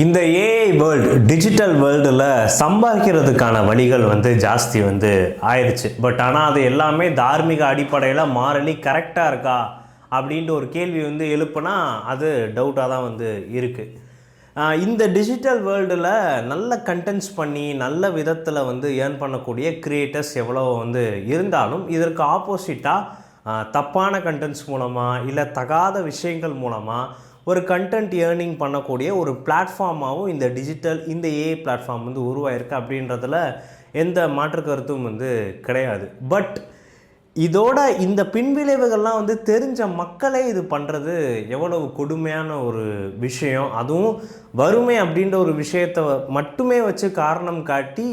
இந்த AI world digital வேர்ல்டில் சம்பாதிக்கிறதுக்கான வழிகள் வந்து ஜாஸ்தி வந்து ஆயிடுச்சு பட் ஆனால் அது எல்லாமே தார்மீக அடிப்படையில் மாறலி கரெக்டாக இருக்கா? அப்படின்ட்டு ஒரு கேள்வி வந்து எழுப்புனா அது டவுட்டாக தான் வந்து இருக்குது இந்த டிஜிட்டல் வேர்ல்டில் நல்ல கண்டென்ட்ஸ் பண்ணி நல்ல விதத்தில் வந்து ஏர்ன் பண்ணக்கூடிய க்ரியேட்டர்ஸ் எவ்வளோ வந்து இருந்தாலும் இதற்கு ஆப்போசிட்டாக தப்பான கண்டென்ட்ஸ் மூலமாக இல்லை தகாத விஷயங்கள் மூலமாக ஒரு கண்டென்ட் ஏர்னிங் பண்ணக்கூடிய ஒரு பிளாட்ஃபார்மாகவும் இந்த டிஜிட்டல் இந்த ஏஐ பிளாட்ஃபார்ம் வந்து உருவாயிருக்கு அப்படின்றதில் எந்த மாற்று கருத்தும் வந்து கிடையாது. பட் இதோட இந்த பின்விளைவுகள்லாம் வந்து தெரிஞ்ச மக்களே இது பண்ணுறது எவ்வளவு கொடுமையான ஒரு விஷயம். அதுவும் வறுமை அப்படின்ற ஒரு விஷயத்தை மட்டுமே வச்சு காரணம் காட்டி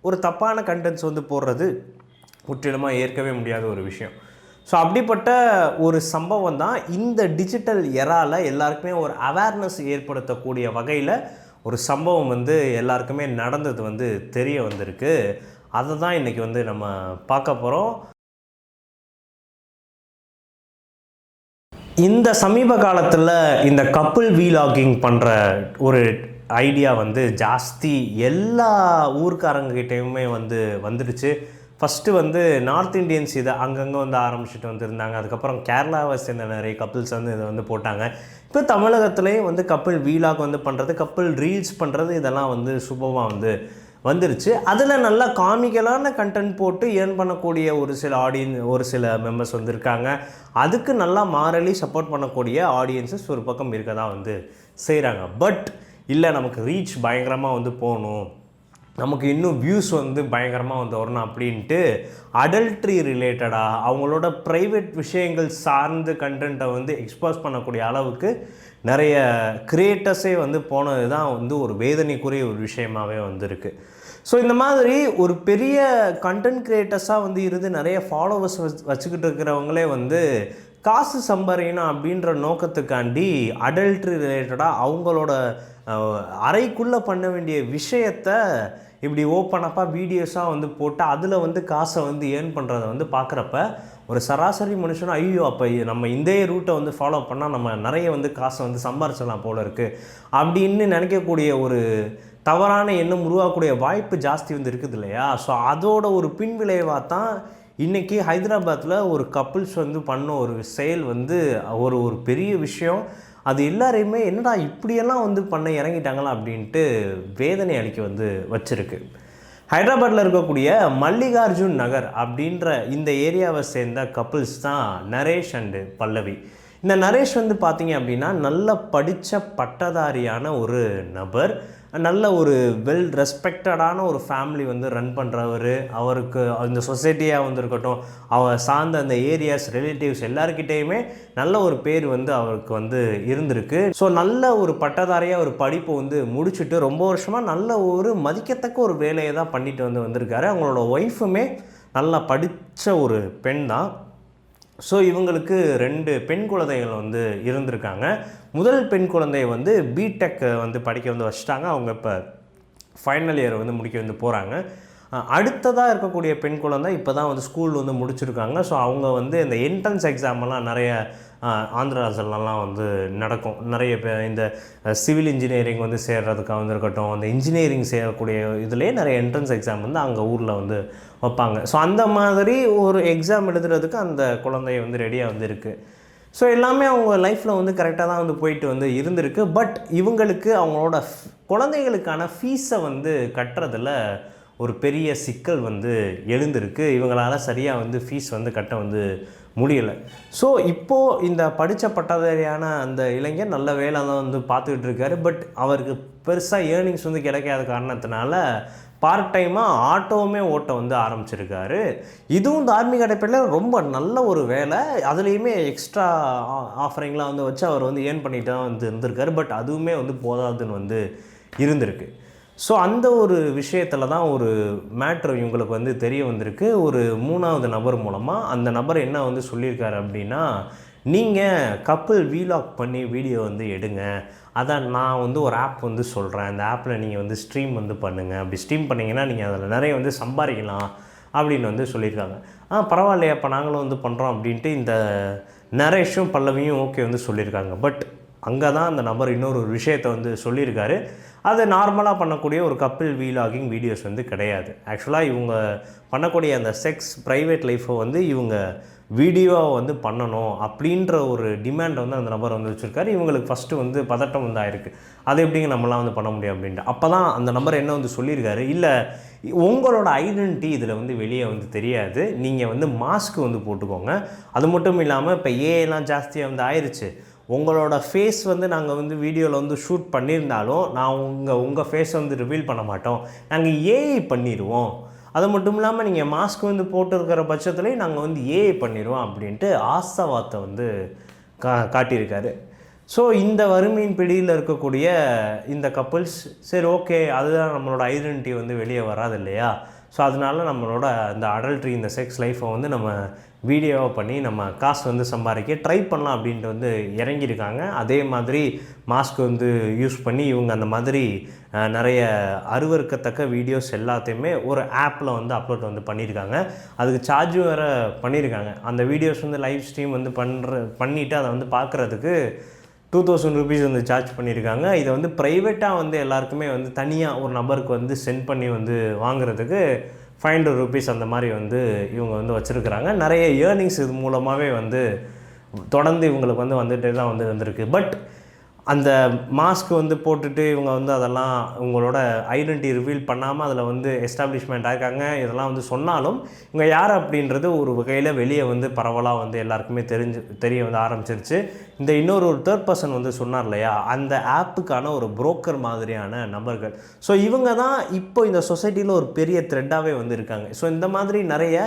ஒரு தப்பான கண்டென்ட்ஸ் வந்து போடுறது முற்றிலுமாக ஏற்கவே முடியாத ஒரு விஷயம். ஸோ அப்படிப்பட்ட ஒரு சம்பவம் தான் இந்த டிஜிட்டல் எராவில் எல்லாருக்குமே ஒரு அவேர்னஸ் ஏற்படுத்தக்கூடிய வகையில் ஒரு சம்பவம் வந்து எல்லாருக்குமே நடந்தது வந்து தெரிய வந்திருக்கு. அதை தான் இன்றைக்கி வந்து நம்ம பார்க்க போகிறோம் இந்த சமீப காலத்தில் இந்த கப்புள் வீலாகிங் பண்ணுற ஒரு ஐடியா வந்து ஜாஸ்தி எல்லா ஊர்க்காரங்ககிட்டையுமே வந்து வந்துடுச்சு. ஃபஸ்ட்டு வந்து நார்த் இந்தியன்ஸ் இதை அங்கங்கே வந்து ஆரம்பிச்சுட்டு வந்துருந்தாங்க. அதுக்கப்புறம் கேரளாவை சேர்ந்த நிறைய கப்புள்ஸ் வந்து இதை வந்து போட்டாங்க. இப்போ தமிழகத்துலேயும் வந்து கப்பிள் வீலாக் வந்து பண்ணுறது கப்பிள் ரீல்ஸ் பண்ணுறது இதெல்லாம் வந்து சுபமாக வந்து வந்துருச்சு. அதில் நல்லா காமிக்கலான கண்டென்ட் போட்டு ஏர்ன் பண்ணக்கூடிய ஒரு சில ஆடியன்ஸ் ஒரு சில மெம்பர்ஸ் வந்து இருக்காங்க. அதுக்கு நல்லா மாறலி சப்போர்ட் பண்ணக்கூடிய ஆடியன்ஸஸ் ஒரு பக்கம் இருக்க தான் வந்து செய்கிறாங்க பட் இல்லை நமக்கு ரீச் பயங்கரமாக வந்து போகணும். நமக்கு இன்னும் வியூஸ் வந்து பயங்கரமாக வந்து வரணும் அப்படின்ட்டு அடல்ட்ரி ரிலேட்டடாக அவங்களோட ப்ரைவேட் விஷயங்கள் சார்ந்து கண்டென்ட்டை வந்து எக்ஸ்போஸ் பண்ணக்கூடிய அளவுக்கு நிறைய க்ரியேட்டர்ஸே வந்து போனது தான் வந்து ஒரு வேதனைக்குரிய ஒரு விஷயமாகவே வந்திருக்கு. ஸோ இந்த மாதிரி ஒரு பெரிய கண்டென்ட் க்ரியேட்டர்ஸாக வந்து இருந்து நிறைய ஃபாலோவர்ஸ் வச்சுக்கிட்டு இருக்கிறவங்களே வந்து காசு சம்பாதிக்கணும் அப்படின்ற நோக்கத்துக்காண்டி அடல்ட்ரி ரிலேட்டடாக அவங்களோட அறைக்குள்ளே பண்ண வேண்டிய விஷயத்த இப்படி ஓப்பனப்பாக வீடியோஸாக வந்து போட்டு அதில் வந்து காசை வந்து ஏர்ன் பண்ணுறத வந்து பார்க்குறப்ப ஒரு சராசரி மனுஷனும் ஐயோ அப்போ நம்ம இந்த ரூட்டை வந்து ஃபாலோ பண்ணால் நம்ம நிறைய வந்து காசை வந்து சம்பாரிச்சிடலாம் போல இருக்குது அப்படின்னு நினைக்கக்கூடிய ஒரு தவறான எண்ணம் உருவாக்கக்கூடிய வாய்ப்பு ஜாஸ்தி வந்து இருக்குது இல்லையா? ஸோ அதோட ஒரு பின்விளைவாக தான் இன்றைக்கி ஹைதராபாத்தில் ஒரு கப்புள்ஸ் வந்து பண்ண ஒரு செயல் வந்து ஒரு ஒரு பெரிய விஷயம். அது எல்லாரையுமே என்னடா இப்படியெல்லாம் வந்து பண்ண இறங்கிட்டாங்களா அப்படின்ட்டு வேதனை அளிக்க வந்து வச்சுருக்கு. ஹைதராபாத்தில் இருக்கக்கூடிய மல்லிகார்ஜுன் நகர் அப்படின்ற இந்த ஏரியாவை சேர்ந்த கப்புள்ஸ் தான் நரேஷ் அண்டு பல்லவி. இந்த நரேஷ் வந்து பார்த்தீங்க அப்படின்னா நல்ல படித்த பட்டதாரியான ஒரு நபர். நல்ல ஒரு வெல் ரெஸ்பெக்டடான ஒரு ஃபேமிலி வந்து ரன் பண்ணுறவர் அவருக்கு அந்த சொசைட்டியாக வந்து இருக்கட்டும் அவர் சார்ந்த அந்த ஏரியாஸ் ரிலேட்டிவ்ஸ் எல்லாருக்கிட்டேயுமே நல்ல ஒரு பேர் வந்து அவருக்கு வந்து இருந்திருக்கு. ஸோ நல்ல ஒரு பட்டதாரியாக ஒரு படிப்பை வந்து முடிச்சுட்டு ரொம்ப வருஷமாக நல்ல ஒரு மதிக்கத்தக்க ஒரு வேலையை தான் பண்ணிட்டு வந்து வந்திருக்காரு. அவங்களோட ஒய்ஃபுமே நல்லா படித்த ஒரு பெண் தான். ஸோ இவங்களுக்கு ரெண்டு பெண் குழந்தைகள் வந்து இருந்திருக்காங்க. முதல் பெண் குழந்தைய வந்து பிடெக் வந்து படிக்க வந்து வச்சுட்டாங்க. அவங்க இப்போ ஃபைனல் இயர் வந்து முடிக்க வந்து போகிறாங்க அடுத்ததாக இருக்கக்கூடிய பெண் குழந்தை இப்போ தான் வந்து ஸ்கூல் வந்து முடிச்சிருக்காங்க. ஸோ அவங்க வந்து இந்த என்ட்ரன்ஸ் எக்ஸாமெல்லாம் நிறைய ஆந்திராஸ்லாம் வந்து நடக்கும். நிறைய பேர் இந்த சிவில் இன்ஜினியரிங் வந்து சேர்றதுக்காக வந்து இருக்கட்டும் அந்த இன்ஜினியரிங் செய்யக்கூடிய இதுலேயே நிறைய என்ட்ரன்ஸ் எக்ஸாம் வந்து அங்கே ஊரில் வந்து வைப்பாங்க. ஸோ அந்த மாதிரி ஒரு எக்ஸாம் எழுதுறதுக்கு அந்த குழந்தைய வந்து ரெடியாக வந்து இருக்குது ஸோ எல்லாமே அவங்க லைஃப்பில் வந்து கரெக்டாக தான் வந்து போயிட்டு வந்து இருந்திருக்கு. பட் இவங்களுக்கு அவங்களோட குழந்தைகளுக்கான ஃபீஸை வந்து கட்டுறதில் ஒரு பெரிய சிக்கல் வந்து எழுந்திருக்கு. இவங்களால் சரியாக வந்து ஃபீஸ் வந்து கட்ட வந்து முடியலை. ஸோ இப்போது இந்த படித்த பட்டதாரியான அந்த இளைஞர் நல்ல வேலை தான் வந்து பார்த்துக்கிட்டு இருக்காரு. பட் அவருக்கு பெருசாக ஏர்னிங்ஸ் வந்து கிடைக்காத காரணத்தினால பார்ட் டைமாக ஆட்டோவுமே ஓட்ட வந்து ஆரம்பிச்சிருக்காரு. இதுவும் தார்மீக அடைப்படையில் ரொம்ப நல்ல ஒரு வேலை. அதுலேயுமே எக்ஸ்ட்ரா ஆஃபரிங்லாம் வந்து வச்சு அவர் வந்து ஏர்ன் பண்ணிட்டு தான் வந்து இருந்திருக்காரு. பட் அதுவுமே வந்து போதாதுன்னு வந்து இருந்திருக்கு. ஸோ அந்த ஒரு விஷயத்தில் தான் ஒரு மேட்ரு இவங்களுக்கு வந்து தெரிய வந்திருக்கு. ஒரு மூணாவது நபர் மூலமாக அந்த நபர் என்ன வந்து சொல்லியிருக்காரு அப்படின்னா நீங்கள் கப்புள் வீலாக் பண்ணி வீடியோ வந்து எடுங்க. அதான் நான் வந்து ஒரு ஆப் வந்து சொல்கிறேன் அந்த ஆப்பில் நீங்கள் வந்து ஸ்ட்ரீம் வந்து பண்ணுங்கள் அப்படி ஸ்ட்ரீம் பண்ணிங்கன்னா நீங்கள் அதில் நிறைய வந்து சம்பாதிக்கலாம். அப்படின்னு வந்து சொல்லியிருக்காங்க. ஆ பரவாயில்லையே அப்போ நாங்களும் வந்து பண்ணுறோம் அப்படின்ட்டு இந்த நரேஷும் பல்லவியும் ஓகே வந்து சொல்லியிருக்காங்க. பட் அங்கே தான் அந்த நபர் இன்னொரு ஒரு விஷயத்தை வந்து சொல்லியிருக்காரு. அது நார்மலாக பண்ணக்கூடிய ஒரு கப்பிள் வீலாகிங் வீடியோஸ் வந்து கிடையாது. ஆக்சுவலாக இவங்க பண்ணக்கூடிய அந்த செக்ஸ் ப்ரைவேட் லைஃப்பை வந்து இவங்க வீடியோவை வந்து பண்ணணும் அப்படின்ற ஒரு டிமாண்டை வந்து அந்த நபர் வந்து வச்சுருக்காரு. இவங்களுக்கு ஃபஸ்ட்டு வந்து பதட்டம் வந்து ஆயிருக்கு. அது எப்படிங்க நம்மளாம் வந்து பண்ண முடியும் அப்படின்ட்டு. அப்போ தான் அந்த நம்பர் என்ன வந்து சொல்லியிருக்காரு? இல்லை உங்களோட ஐடென்டிட்டி இதில் வந்து வெளியே வந்து தெரியாது. நீங்கள் வந்து மாஸ்க் வந்து போட்டுக்கோங்க. அது மட்டும் இல்லாமல் இப்போ ஏஎல்லாம் ஜாஸ்தியாக வந்து ஆயிடுச்சு உங்களோட ஃபேஸ் வந்து நாங்கள் வந்து வீடியோவில் வந்து ஷூட் பண்ணியிருந்தாலும் நான் உங்கள் உங்கள் ஃபேஸை வந்து ரிவீல் பண்ண மாட்டோம். நாங்கள் ஏஐ பண்ணிடுவோம் அது மட்டும் இல்லாமல் நீங்கள் மாஸ்க் வந்து போட்டிருக்கிற பட்சத்துலேயும் நாங்கள் வந்து ஏஐ பண்ணிடுவோம் அப்படின்ட்டு ஆசவாத்தை வந்து கா காட்டியிருக்காரு. ஸோ இந்த வறுமையின் பிடியில் இருக்கக்கூடிய இந்த கப்புள்ஸ் சரி ஓகே அதுதான் நம்மளோட ஐடென்டிட்டி வந்து வெளியே வராது இல்லையா? ஸோ அதனால நம்மளோட இந்த அடல்ட்ரி இந்த செக்ஸ் லைஃப்பை வந்து நம்ம வீடியோவாக பண்ணி நம்ம காசு வந்து சம்பாதிக்க ட்ரை பண்ணலாம் அப்படின்ட்டு வந்து இறங்கியிருக்காங்க. அதே மாதிரி மாஸ்க் வந்து யூஸ் பண்ணி இவங்க அந்த மாதிரி நிறைய அருவருக்கத்தக்க வீடியோஸ் எல்லாத்தையுமே ஒரு ஆப்பில் வந்து அப்லோட் வந்து பண்ணியிருக்காங்க. அதுக்கு சார்ஜ் வேறு பண்ணியிருக்காங்க. அந்த வீடியோஸ் வந்து லைவ் ஸ்ட்ரீம் வந்து பண்ணுற பண்ணிவிட்டு அதை வந்து பார்க்குறதுக்கு டூ தௌசண்ட் ருபீஸ் வந்து சார்ஜ் பண்ணியிருக்காங்க. இதை வந்து ப்ரைவேட்டாக வந்து எல்லாருக்குமே வந்து தனியாக ஒரு நபருக்கு வந்து சென்ட் பண்ணி வந்து வாங்குறதுக்கு ஃபைவ் ஹண்ட்ரட் ருபீஸ் அந்த மாதிரி வந்து இவங்க வந்து வச்சுருக்குறாங்க. நிறைய ஏர்னிங்ஸ் இது மூலமாகவே வந்து தொடர்ந்து இவங்களுக்கு வந்து வந்துகிட்டே தான் வந்து வந்திருக்கு. பட் அந்த மாஸ்க் வந்து போட்டுட்டு இவங்க வந்து அதெல்லாம் உங்களோட ஐடென்டிட்டி ரிவீல் பண்ணாமல் அதில் வந்து எஸ்டாப்ளிஷ்மெண்ட் ஆயிருக்காங்க. இதெல்லாம் வந்து சொன்னாலும் இவங்க யார் அப்படின்றது ஒரு வகையில் வெளியே வந்து பரவலாக வந்து எல்லாருக்குமே தெரிஞ்சு தெரிய வந்து ஆரம்பிச்சிருச்சு. இந்த இன்னொரு ஒரு தேர்ட் பர்சன் வந்து சொன்னார் இல்லையா? அந்த ஆப்புக்கான ஒரு புரோக்கர் மாதிரியான நபர்கள். ஸோ இவங்க தான் இப்போ இந்த சொசைட்டியில் ஒரு பெரிய த்ரெட்டாகவே வந்து இருக்காங்க. ஸோ இந்த மாதிரி நிறைய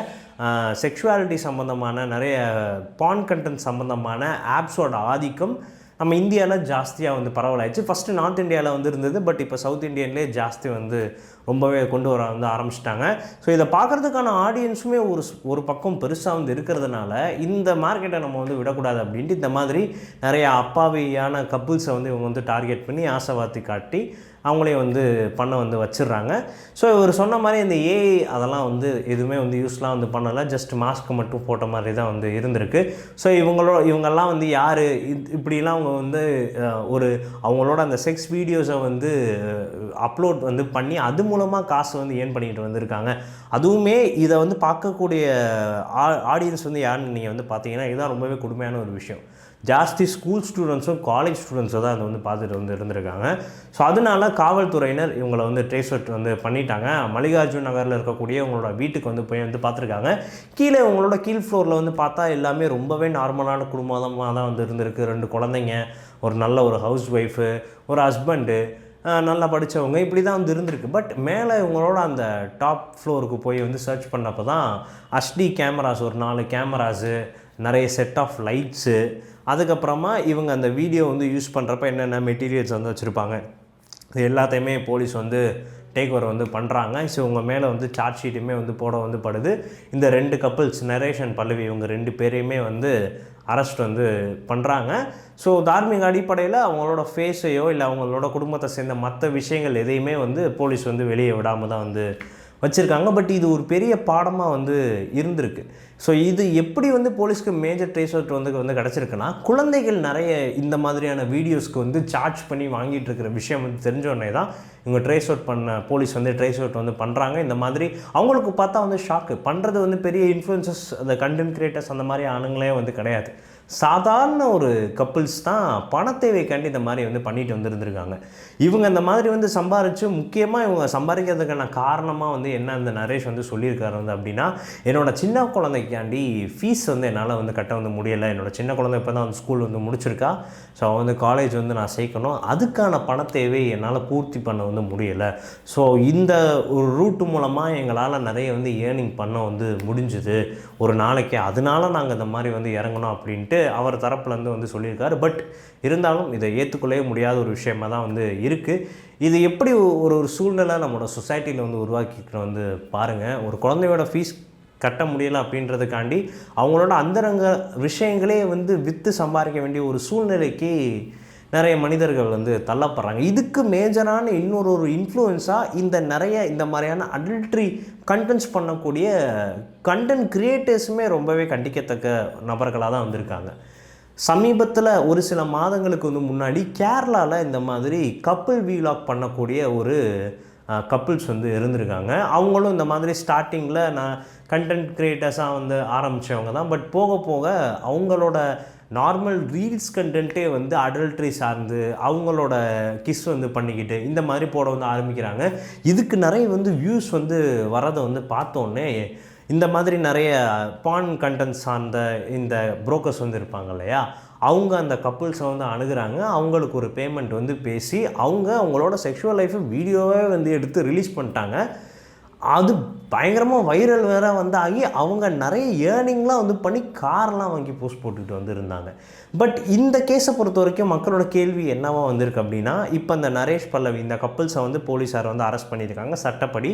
செக்ஷுவாலிட்டி சம்மந்தமான நிறைய பான் கண்டென்ட் சம்மந்தமான ஆப்ஸோட ஆதிக்கம் நம்ம இந்தியாவில் ஜாஸ்தியாக வந்து பரவலாயிடுச்சு. ஃபஸ்ட்டு நார்த் இந்தியாவில் வந்து இருந்தது பட் இப்போ சவுத் இந்தியன்லேயே ஜாஸ்தி வந்து ரொம்பவே கொண்டு வர வந்து ஆரம்பிச்சிட்டாங்க. ஸோ இதை பார்க்குறதுக்கான ஆடியன்ஸுமே ஒரு ஒரு பக்கம் பெருசாக வந்து இருக்கிறதுனால இந்த மார்க்கெட்டை நம்ம வந்து விடக்கூடாது அப்படின்ட்டு இந்த மாதிரி நிறைய அப்பாவியான கப்புள்ஸை வந்து இவங்க வந்து டார்கெட் பண்ணி ஆசைவாத்தி காட்டி அவங்களே வந்து பண்ண வந்து வச்சிடுறாங்க. ஸோ இவர் சொன்ன மாதிரி இந்த ஏஐ அதெல்லாம் வந்து எதுவுமே வந்து யூஸ்லாம் வந்து பண்ணலை. ஜஸ்ட் மாஸ்க் மட்டும் போட்ட மாதிரி தான் வந்து இருந்திருக்கு. ஸோ இவங்களோட இவங்கெல்லாம் வந்து யார்? இப்படிலாம் அவங்க வந்து ஒரு அவங்களோட அந்த செக்ஸ் வீடியோஸை வந்து அப்லோட் வந்து பண்ணி அது மூலமாக காசு வந்து ஏர்ன் பண்ணிட்டு வந்திருக்காங்க. அதுவுமே இதை வந்து பார்க்கக்கூடிய ஆடியன்ஸ் வந்து யாருன்னு நீங்கள் வந்து பார்த்தீங்கன்னா இதுதான் ரொம்பவே கொடுமையான ஒரு விஷயம். ஜாஸ்தி ஸ்கூல் ஸ்டூடெண்ட்ஸும் காலேஜ் ஸ்டூடெண்ட்ஸும் தான் அதை வந்து பார்த்துட்டு வந்து இருந்திருக்காங்க. ஸோ அதனால காவல்துறையினர் இவங்களை வந்து ட்ரேஸ் அவுட் வந்து பண்ணிட்டாங்க. மல்லிகார்ஜுன் நகரில் இருக்கக்கூடிய உங்களோட வீட்டுக்கு வந்து போய் வந்து பார்த்துருக்காங்க. கீழே இவங்களோட கீழ் ஃப்ளோரில் வந்து பார்த்தா எல்லாமே ரொம்பவே நார்மலான குடும்பமாக தான் வந்து இருந்திருக்கு. ரெண்டு குழந்தைங்க ஒரு நல்ல ஒரு ஹவுஸ் ஒய்ஃபு ஒரு ஹஸ்பண்டு நல்லா படித்தவங்க இப்படி தான் வந்து இருந்திருக்கு. பட் மேலே இவங்களோட அந்த டாப் ஃப்ளோருக்கு போய் வந்து சர்ச் பண்ணப்போ தான் ஹச்டி கேமராஸ் ஒரு நாலு கேமராஸு நிறைய செட் ஆஃப் லைட்ஸு அதுக்கப்புறமா இவங்க அந்த வீடியோ வந்து யூஸ் பண்ணுறப்ப என்னென்ன மெட்டீரியல்ஸ் வந்து வச்சுருப்பாங்க? இது எல்லாத்தையுமே போலீஸ் வந்து டேக் ஓவர் வந்து பண்ணுறாங்க ஸோ உங்கள் மேலே வந்து சார்ஜ் ஷீட்டுமே வந்து போட வந்து படுது. இந்த ரெண்டு கப்புள்ஸ் நரேஷன் பல்லவி இவங்க ரெண்டு பேரையுமே வந்து அரெஸ்ட் வந்து பண்ணுறாங்க ஸோ தார்மீக அடிப்படையில் அவங்களோட ஃபேஸையோ இல்லை அவங்களோட குடும்பத்தை சேர்ந்த மற்ற விஷயங்கள் எதையுமே வந்து போலீஸ் வந்து வெளியே விடாமல் தான் வந்து வச்சுருக்காங்க. பட் இது ஒரு பெரிய பாடமாக வந்து இருந்திருக்கு. ஸோ இது எப்படி வந்து போலீஸ்க்கு மேஜர் ட்ரேஸ் அவுட் வந்து வந்து கிடச்சிருக்குன்னா குழந்தைகள் நிறைய இந்த மாதிரியான வீடியோஸ்க்கு வந்து சார்ஜ் பண்ணி வாங்கிட்டு இருக்கிற விஷயம் வந்து தெரிஞ்சோடனே தான் இவங்க ட்ரேஸ் அவுட் பண்ண போலீஸ் வந்து ட்ரேஸ் அவுட் வந்து பண்ணுறாங்க இந்த மாதிரி அவங்களுக்கு பார்த்தா வந்து ஷாக்கு பண்ணுறது வந்து பெரிய இன்ஃப்ளூயன்சஸ் அந்த கண்டென்ட் கிரியேட்டர்ஸ் அந்த மாதிரி ஆணுங்களே வந்து கிடையாது. சாதாரண ஒரு கப்புள்ஸ் தான் பணத்தேவைக்காண்டி இந்த மாதிரி வந்து பண்ணிட்டு வந்துருந்துருக்காங்க. இவங்க இந்த மாதிரி வந்து சம்பாரித்து முக்கியமாக இவங்க சம்பாதிக்கிறதுக்கான காரணமாக வந்து என்ன இந்த நரேஷ் வந்து சொல்லியிருக்காரு வந்து அப்படின்னா என்னோடய சின்ன குழந்தைக்காண்டி ஃபீஸ் வந்து என்னால் வந்து கட்ட வந்து முடியலை. என்னோடய சின்ன குழந்தை இப்போ தான் வந்து ஸ்கூல் வந்து முடிச்சிருக்கா. ஸோ அவன் வந்து காலேஜ் வந்து நான் சேர்க்கணும். அதுக்கான பணத்தேவை என்னால் பூர்த்தி பண்ண வந்து முடியலை. ஸோ இந்த ஒரு ரூட்டு மூலமாக எங்களால் நிறைய வந்து ஏர்னிங் பண்ண வந்து முடிஞ்சுது. ஒரு நாளைக்கு அதனால நாங்கள் இந்த மாதிரி வந்து இறங்கணும் அப்படின்ட்டு அவர் தரப்புலேருந்து வந்து சொல்லியிருக்காரு. பட் இருந்தாலும் இதை ஏற்றுக்கொள்ளவே முடியாத ஒரு விஷயமா தான் வந்து இருக்குது இது எப்படி ஒரு ஒரு சூழ்நிலை நம்மளோட சொசைட்டியில் வந்து உருவாக்கிக்கிறோம் வந்து பாருங்கள் ஒரு குழந்தையோட ஃபீஸ் கட்ட முடியலை அப்படின்றதுக்காண்டி அவங்களோட அந்தரங்க விஷயங்களே வந்து விற்று சம்பாதிக்க வேண்டிய ஒரு சூழ்நிலைக்கு நிறைய மனிதர்கள் வந்து தள்ளப்படுறாங்க. இதுக்கு மேஜரான இன்னொரு ஒரு இன்ஃப்ளூயன்ஸாக இந்த நிறைய இந்த மாதிரியான அடல்ட்ரி கண்டென்ட்ஸ் பண்ணக்கூடிய கண்டென்ட் கிரியேட்டர்ஸுமே ரொம்பவே கண்டிக்கத்தக்க நபர்களாக தான் வந்திருக்காங்க. சமீபத்தில் ஒரு சில மாதங்களுக்கு வந்து முன்னாடி கேரளாவில் இந்த மாதிரி கப்பிள் வீலாக் பண்ணக்கூடிய ஒரு கப்புள்ஸ் வந்து இருந்திருக்காங்க. அவங்களும் இந்த மாதிரி ஸ்டார்டிங்கில் நான் கண்டென்ட் க்ரியேட்டர்ஸாக வந்து ஆரம்பித்தவங்க தான். பட் போக போக அவங்களோட நார்மல் ரீல்ஸ் கண்டென்ட்டே வந்து அடல்ட்ரி சார்ந்து அவங்களோட கிஸ் வந்து பண்ணிக்கிட்டு இந்த மாதிரி போட வந்து ஆரம்பிக்கிறாங்க. இதுக்கு நிறைய வந்து வியூஸ் வந்து வரதை வந்து பார்த்தோன்னே இந்த மாதிரி நிறைய பான் கண்டென்ட் சார்ந்த இந்த புரோக்கர்ஸ் வந்து இருப்பாங்க இல்லையா? அவங்க அந்த கப்புள்ஸை வந்து அணுகிறாங்க. அவங்களுக்கு ஒரு பேமெண்ட் வந்து பேசி அவங்க அவங்களோட செக்ஷுவல் லைஃப்பை வீடியோவே வந்து எடுத்து ரிலீஸ் பண்ணிட்டாங்க. அது பயங்கரமாக வைரல் வேற வந்து ஆகி அவங்க நிறைய ஏர்னிங்லாம் வந்து பண்ணி கார்லாம் வாங்கி போஸ்ட் போட்டுக்கிட்டு வந்து இருந்தாங்க பட் இந்த கேஸை பொறுத்த வரைக்கும் மக்களோட கேள்வி என்னவா வந்திருக்கு அப்படின்னா இப்போ இந்த நரேஷ் பல்லவி இந்த கப்புள்ஸை வந்து போலீஸார் வந்து அரெஸ்ட் பண்ணியிருக்காங்க. சட்டப்படி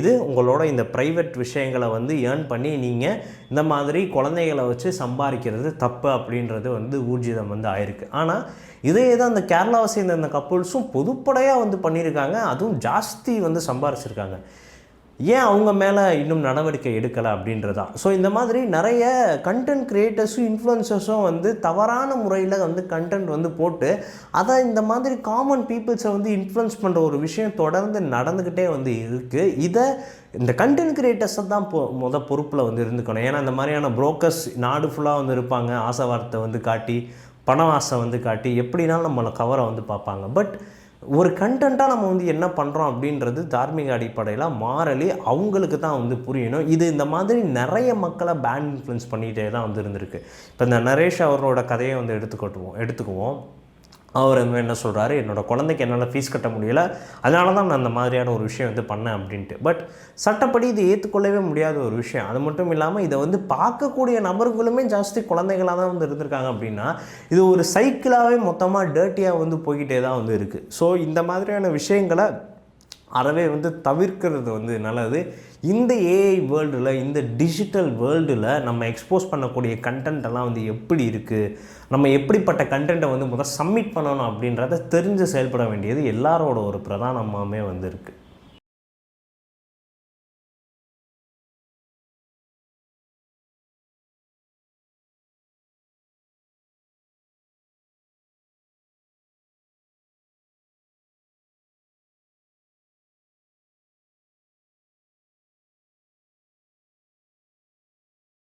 இது உங்களோட இந்த ப்ரைவேட் விஷயங்களை வந்து ஏர்ன் பண்ணி நீங்கள் இந்த மாதிரி குழந்தைகளை வச்சு சம்பாதிக்கிறது தப்பு அப்படின்றது வந்து ஊர்ஜிதம் வந்து ஆயிருக்கு. ஆனால் இதே தான் அந்த கேரளாவை சேர்ந்த இந்த கப்புள்ஸும் பொதுப்படையாக வந்து பண்ணியிருக்காங்க. அதுவும் ஜாஸ்தி வந்து சம்பாரிச்சிருக்காங்க. ஏன் அவங்க மேலே இன்னும் நடவடிக்கை எடுக்கலை அப்படின்றதான் ஸோ இந்த மாதிரி நிறைய கண்டென்ட் க்ரியேட்டர்ஸும் இன்ஃப்ளூயன்சர்ஸும் வந்து தவறான முறையில் வந்து கண்டென்ட் வந்து போட்டு அதை இந்த மாதிரி காமன் பீப்புள்ஸை வந்து இன்ஃப்ளூயன்ஸ் பண்ணுற ஒரு விஷயம் தொடர்ந்து நடந்துக்கிட்டே வந்து இருக்குது இதை இந்த கண்டென்ட் கிரியேட்டர்ஸை தான் பொ முத பொறுப்பில் வந்து இருந்துக்கணும். ஏன்னா இந்த மாதிரியான புரோக்கர்ஸ் நாடு ஃபுல்லாக வந்து இருப்பாங்க. ஆசை வார்த்தை வந்து காட்டி பணவாசை ஆசை வந்து காட்டி எப்படினாலும் நம்மளை கவரை வந்து பார்ப்பாங்க. பட் ஒரு கண்டென்ட்டாக நம்ம வந்து என்ன பண்ணுறோம் அப்படின்றது தார்மீக அடிப்படையில் மாறலி அவங்களுக்கு தான் வந்து புரியணும். இது இந்த மாதிரி நிறைய மக்களை பேண்ட் இன்ஃப்ளூன்ஸ் பண்ணிகிட்டே தான் வந்து இருந்திருக்கு. இப்போ இந்த நரேஷ் அவரோட கதையை வந்து எடுத்துக்கட்டுவோம் எடுத்துக்குவோம். அவர் வந்து என்ன சொல்கிறாரு என்னோடய குழந்தைக்கு என்னால் ஃபீஸ் கட்ட முடியல அதனால தான் நான் அந்த மாதிரியான ஒரு விஷயம் வந்து பண்ணேன் அப்படின்ட்டு. பட் சட்டப்படி இது ஏற்றுக்கொள்ளவே முடியாத ஒரு விஷயம். அது மட்டும் இல்லாமல் இதை வந்து பார்க்கக்கூடிய நபர்களுமே ஜாஸ்தி குழந்தைகளாக தான் வந்து இருந்திருக்காங்க அப்படின்னா இது ஒரு சைக்கிளாகவே மொத்தமாக டேர்ட்டியாக வந்து போய்கிட்டே தான் வந்து இருக்குது ஸோ இந்த மாதிரியான விஷயங்களை அறவே வந்து தவிர்க்கிறது வந்து நல்லது. இந்த ஏஐ வேர்ல்டில் இந்த டிஜிட்டல் வேர்ல்டில் நம்ம எக்ஸ்போஸ் பண்ணக்கூடிய கண்டென்ட்டெல்லாம் வந்து எப்படி இருக்குது நம்ம எப்படிப்பட்ட கண்டென்ட்டை வந்து முதல் சப்மிட் பண்ணணும் அப்படின்றத தெரிஞ்சு செயல்பட வேண்டியது எல்லாரோட ஒரு பிரதானமாகவே வந்து இருக்குது